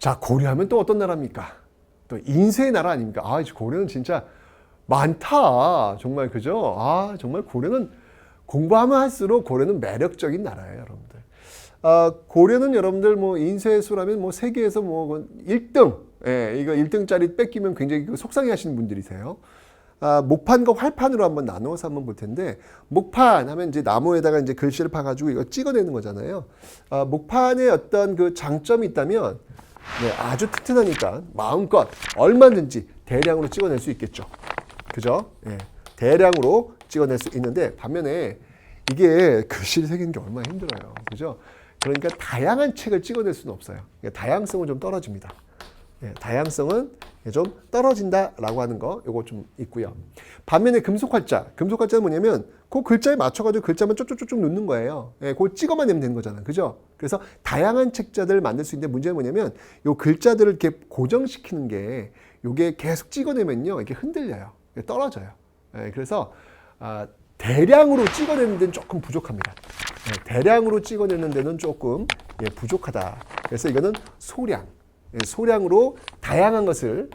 자, 고려하면 또 어떤 나라입니까? 또 인쇄의 나라 아닙니까? 아, 고려는 진짜 많다. 정말 그죠? 아, 정말 고려는 공부하면 할수록 고려는 매력적인 나라예요, 여러분들. 아, 고려는 여러분들 뭐 인쇄수라면 뭐 세계에서 뭐 1등, 예, 이거 1등짜리 뺏기면 굉장히 그 속상해 하시는 분들이세요. 아, 목판과 활판으로 한번 나누어서 한번 볼 텐데 목판 하면 이제 나무에다가 이제 글씨를 파가지고 이거 찍어내는 거잖아요. 아, 목판에 어떤 그 장점이 있다면 네, 아주 튼튼하니까 마음껏 얼마든지 대량으로 찍어낼 수 있겠죠. 그죠? 예, 대량으로 찍어낼 수 있는데 반면에 이게 글씨를 새기는 게 얼마나 힘들어요. 그죠? 그러니까 다양한 책을 찍어낼 수는 없어요. 그러니까 다양성은 좀 떨어집니다. 예, 다양성은 좀 떨어진다라고 하는 거 요거 좀 있고요. 반면에 금속 활자, 금속 활자는 뭐냐면 그 글자에 맞춰가지고 글자만 쭉쭉쭉쭉 넣는 거예요. 예, 그거 찍어만 내면 되는 거잖아요, 그죠? 그래서 다양한 책자들을 만들 수 있는데 문제는 뭐냐면 요 글자들을 이렇게 고정시키는 게 요게 계속 찍어내면요, 이게 흔들려요, 떨어져요. 예, 그래서 아, 대량으로 찍어내는 데는 조금 부족합니다. 예, 대량으로 찍어내는 데는 조금 예, 부족하다. 그래서 이거는 소량. 예, 소량으로 다양한 것을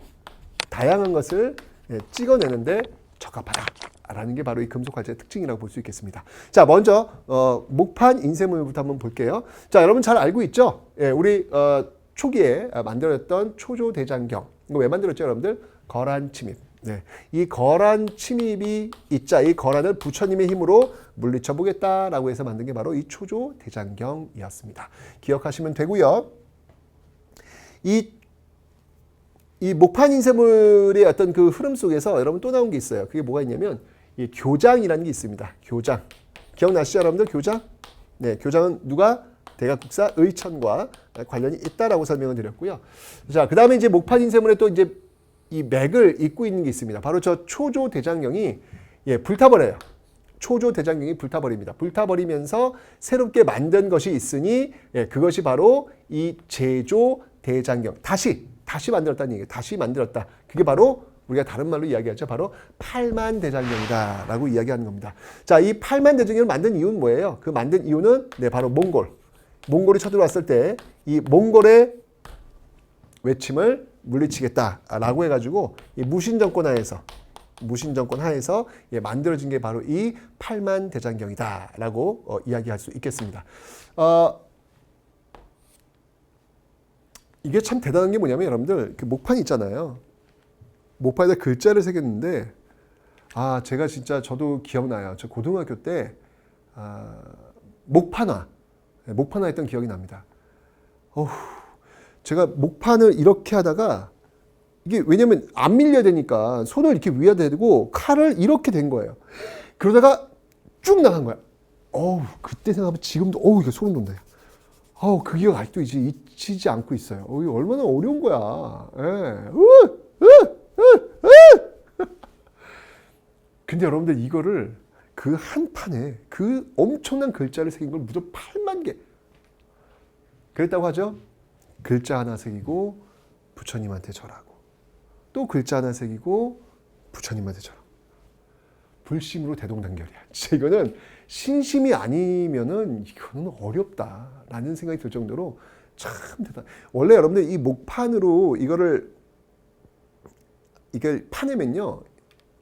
다양한 것을 예, 찍어내는데 적합하다 라는 게 바로 이 금속 활자의 특징이라고 볼 수 있겠습니다. 자, 먼저 어, 목판 인쇄물부터 한번 볼게요. 자, 여러분 잘 알고 있죠? 예, 우리 어, 초기에 만들었던 초조 대장경 이거 왜 만들었죠, 여러분들? 거란 침입. 네, 이 거란 침입이 있자 이 거란을 부처님의 힘으로 물리쳐 보겠다라고 해서 만든 게 바로 이 초조 대장경이었습니다. 기억하시면 되고요. 이, 이 목판 인쇄물의 어떤 그 흐름 속에서 여러분 또 나온 게 있어요. 그게 뭐가 있냐면 이 교장이라는 게 있습니다. 교장. 기억나시죠, 여러분들? 교장? 네, 교장은 누가? 대각국사 의천과 관련이 있다라고 설명을 드렸고요. 자, 그 다음에 이제 목판 인쇄물에 또 이제 이 맥을 잇고 있는 게 있습니다. 바로 저 초조 대장경이 예, 불타버려요. 초조 대장경이 불타버립니다. 불타버리면서 새롭게 만든 것이 있으니 예, 그것이 바로 이 제조 대장경 다시 다시 만들었다는 얘기예요. 다시 만들었다. 그게 바로 우리가 다른 말로 이야기하죠. 바로 팔만 대장경이다라고 이야기하는 겁니다. 자, 이 팔만 대장경을 만든 이유는 뭐예요? 그 만든 이유는 네, 바로 몽골. 몽골이 쳐들어왔을 때 이 몽골의 외침을 물리치겠다라고 해가지고 이 무신 정권 하에서 무신 정권 하에서 예, 만들어진 게 바로 이 팔만 대장경이다라고 어, 이야기할 수 있겠습니다. 어, 이게 참 대단한 게 뭐냐면 여러분들 그 목판 있잖아요. 목판에다 글자를 새겼는데 아 제가 진짜 저도 기억나요. 저 고등학교 때 아, 목판화 네, 목판화 했던 기억이 납니다. 어후, 제가 목판을 이렇게 하다가 이게 왜냐면 안 밀려야 되니까 손을 이렇게 위에 대고 칼을 이렇게 된 거예요. 그러다가 쭉 나간 거야. 어우 그때 생각하면 지금도 어우 이게 소름 돋네. 어우 그 기억 아직도 이제 잊히지 않고 있어요. 어, 이 얼마나 어려운 거야. 예. 으, 으, 으, 으. 근데 여러분들 이거를 그 한 판에 그 엄청난 글자를 새긴 걸 무려 8만 개. 그랬다고 하죠. 글자 하나 새기고 부처님한테 절하고 또 글자 하나 새기고 부처님한테 절하고 불심으로 대동단결이야. 진짜 이거는 신심이 아니면은 이거는 어렵다라는 생각이 들 정도로 참 대단. 원래 여러분들 이 목판으로 이거를 이걸 파내면요,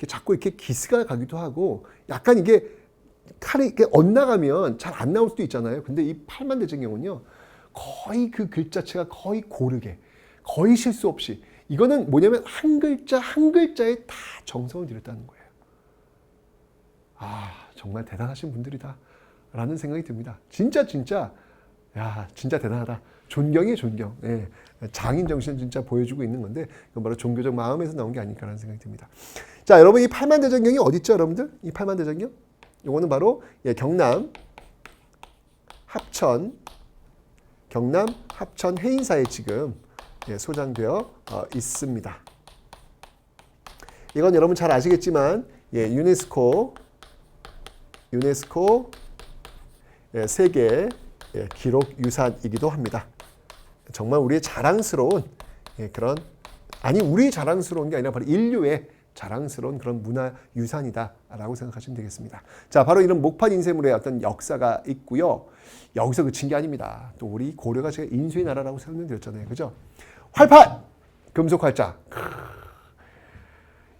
자꾸 이렇게 기스가 가기도 하고 약간 이게 칼이 이렇게 엇나가면 잘 안 나올 수도 있잖아요. 근데 이 팔만 대장경은요, 거의 그 글자체가 거의 고르게, 거의 실수 없이 이거는 뭐냐면 한 글자 한 글자에 다 정성을 들였다는 거예요. 아 정말 대단하신 분들이다. 라는 생각이 듭니다. 진짜 진짜 야 진짜 대단하다. 존경이 존경. 예. 장인 정신 진짜 보여주고 있는 건데 그건 바로 종교적 마음에서 나온 게 아닐까라는 생각이 듭니다. 자 여러분 이 팔만대장경이 어디 있죠 여러분들? 이 팔만대장경? 요거는 바로 예, 경남 합천 경남 합천 해인사에 지금 예, 소장되어 어, 있습니다. 이건 여러분 잘 아시겠지만 예, 유네스코 유네스코 예, 세계 예, 기록 유산이기도 합니다. 정말 우리의 자랑스러운 예, 그런 아니 우리 자랑스러운 게 아니라 바로 인류의 자랑스러운 그런 문화 유산이다라고 생각하시면 되겠습니다. 자, 바로 이런 목판 인쇄물의 어떤 역사가 있고요. 여기서 그친 게 아닙니다. 또 우리 고려가 제가 인수의 나라라고 설명드렸잖아요. 그죠? 활팔 금속 활자.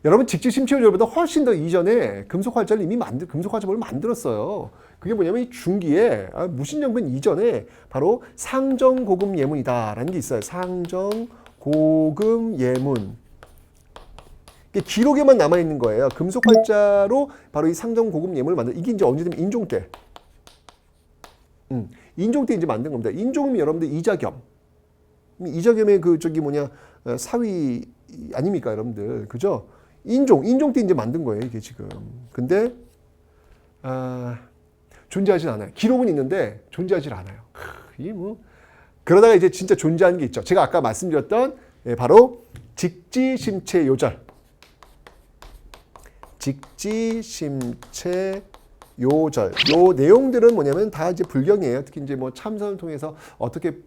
여러분 직지심체요절보다 훨씬 더 이전에 금속 활자를 이미 만들 금속 활자본을 만들었어요. 그게 뭐냐면 이 중기에 아, 무신정변 이전에 바로 상정 고금 예문이다라는 게 있어요. 상정 고금 예문. 이게 기록에만 남아 있는 거예요. 금속 활자로 바로 이 상정고금 예문을 만들. 이게 이제 언제 되면 인종 때. 음, 인종 때 이제 만든 겁니다. 인종이면 여러분들 이자겸. 이자겸의 그 저기 뭐냐 어, 사위 아닙니까 여러분들 그죠? 인종 인종 때 이제 만든 거예요 이게 지금. 근데 아, 존재하진 않아요. 기록은 있는데 존재하질 않아요. 이뭐 그러다가 이제 진짜 존재하는 게 있죠. 제가 아까 말씀드렸던 예, 바로 직지심체 요절. 직지심체 요절. 요 내용들은 뭐냐면 다 이제 불경이에요. 특히 이제 뭐 참선을 통해서 어떻게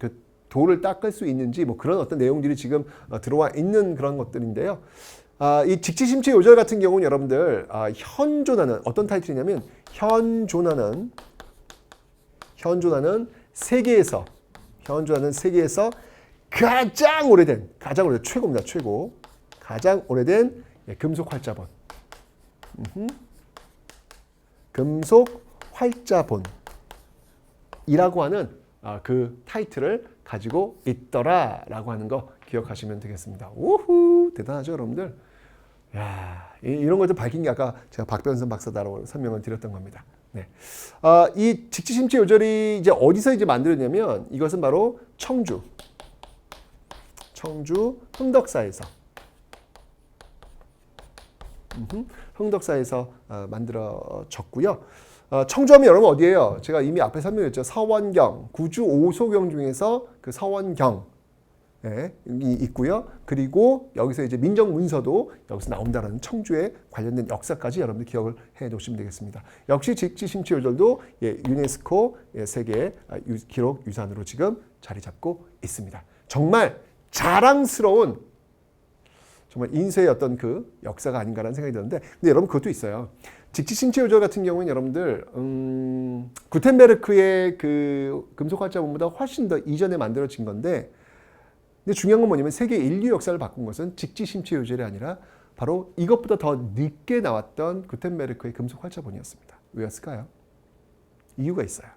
그 돌을 닦을 수 있는지 뭐 그런 어떤 내용들이 지금 어, 들어와 있는 그런 것들인데요. 아, 이 직지심체 요절 같은 경우는 여러분들 아, 현존하는 어떤 타이틀이냐면 현존하는 현존하는 세계에서 현존하는 세계에서 가장 오래된 가장 오래된 최고입니다 최고 가장 오래된 예, 금속 활자본. 금속 활자본이라고 하는 아, 그 타이틀을 가지고 있더라라고 하는 거 기억하시면 되겠습니다. 우후 대단하죠 여러분들. 야 이- 이런 것들 밝힌 게 아까 제가 박변선 박사다라고 설명을 드렸던 겁니다. 네, 아, 이 직지심체 요절이 이제 어디서 이제 만들었냐면 이것은 바로 청주, 청주 흥덕사에서 흥덕사에서 어, 만들어졌고요. 어, 청주하면 여러분 어디예요? 제가 이미 앞에 설명했죠. 서원경, 구주 오소경 중에서 그 서원경 예, 이 있고요. 그리고 여기서 이제 민정 문서도 여기서 나온다라는 청주에 관련된 역사까지 여러분들 기억을 해 놓으시면 되겠습니다. 역시 직지심치 요절도 예, 유네스코 예, 세계 아, 유- 기록 유산으로 지금 자리 잡고 있습니다. 정말 자랑스러운 정말 인쇄의 어떤 그 역사가 아닌가라는 생각이 드는데 근데 여러분 그것도 있어요. 직지 신체 요절 같은 경우는 여러분들 음, 구텐베르크의 그 금속 활자본보다 훨씬 더 이전에 만들어진 건데 근데 중요한 건 뭐냐면 세계 인류 역사를 바꾼 것은 직지심체 요절이 아니라 바로 이것보다 더 늦게 나왔던 구텐베르크의 금속 활자본이었습니다. 왜였을까요? 이유가 있어요.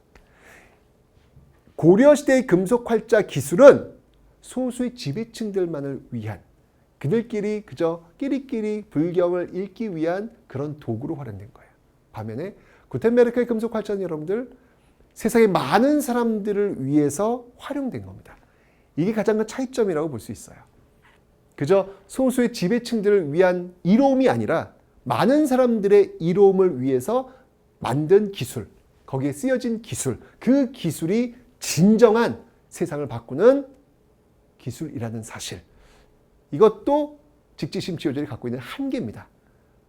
고려 시대의 금속 활자 기술은 소수의 지배층들만을 위한 그들끼리 그저 끼리끼리 불경을 읽기 위한 그런 도구로 활용된 거예요. 반면에 구텐베르크의 금속 활자는 여러분들 세상의 많은 사람들을 위해서 활용된 겁니다. 이게 가장 큰 차이점이라고 볼 수 있어요. 그저 소수의 지배층들을 위한 이로움이 아니라 많은 사람들의 이로움을 위해서 만든 기술, 거기에 쓰여진 기술, 그 기술이 진정한 세상을 바꾸는 기술이라는 사실. 이것도 직지심치 요절이 갖고 있는 한계입니다.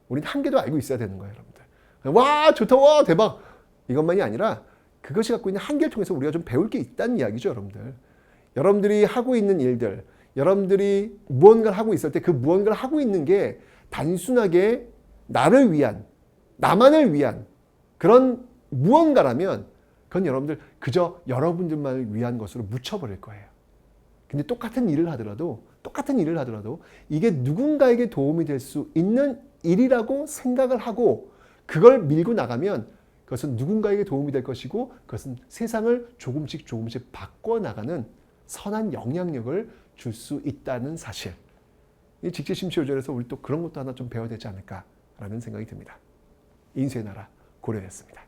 우리는 한계도 알고 있어야 되는 거예요, 여러분들. 와, 좋다, 와, 대박. 이것만이 아니라 그것이 갖고 있는 한계를 통해서 우리가 좀 배울 게 있다는 이야기죠, 여러분들. 여러분들이 하고 있는 일들, 여러분들이 무언가를 하고 있을 때 그 무언가를 하고 있는 게 단순하게 나를 위한, 나만을 위한 그런 무언가라면 그건 여러분들 그저 여러분들만을 위한 것으로 묻혀버릴 거예요. 근데 똑같은 일을 하더라도 똑같은 일을 하더라도 이게 누군가에게 도움이 될 수 있는 일이라고 생각을 하고 그걸 밀고 나가면 그것은 누군가에게 도움이 될 것이고 그것은 세상을 조금씩 조금씩 바꿔 나가는 선한 영향력을 줄 수 있다는 사실. 이 직지심치요절에서 우리 또 그런 것도 하나 좀 배워야 되지 않을까라는 생각이 듭니다. 인수의 나라 고려였습니다.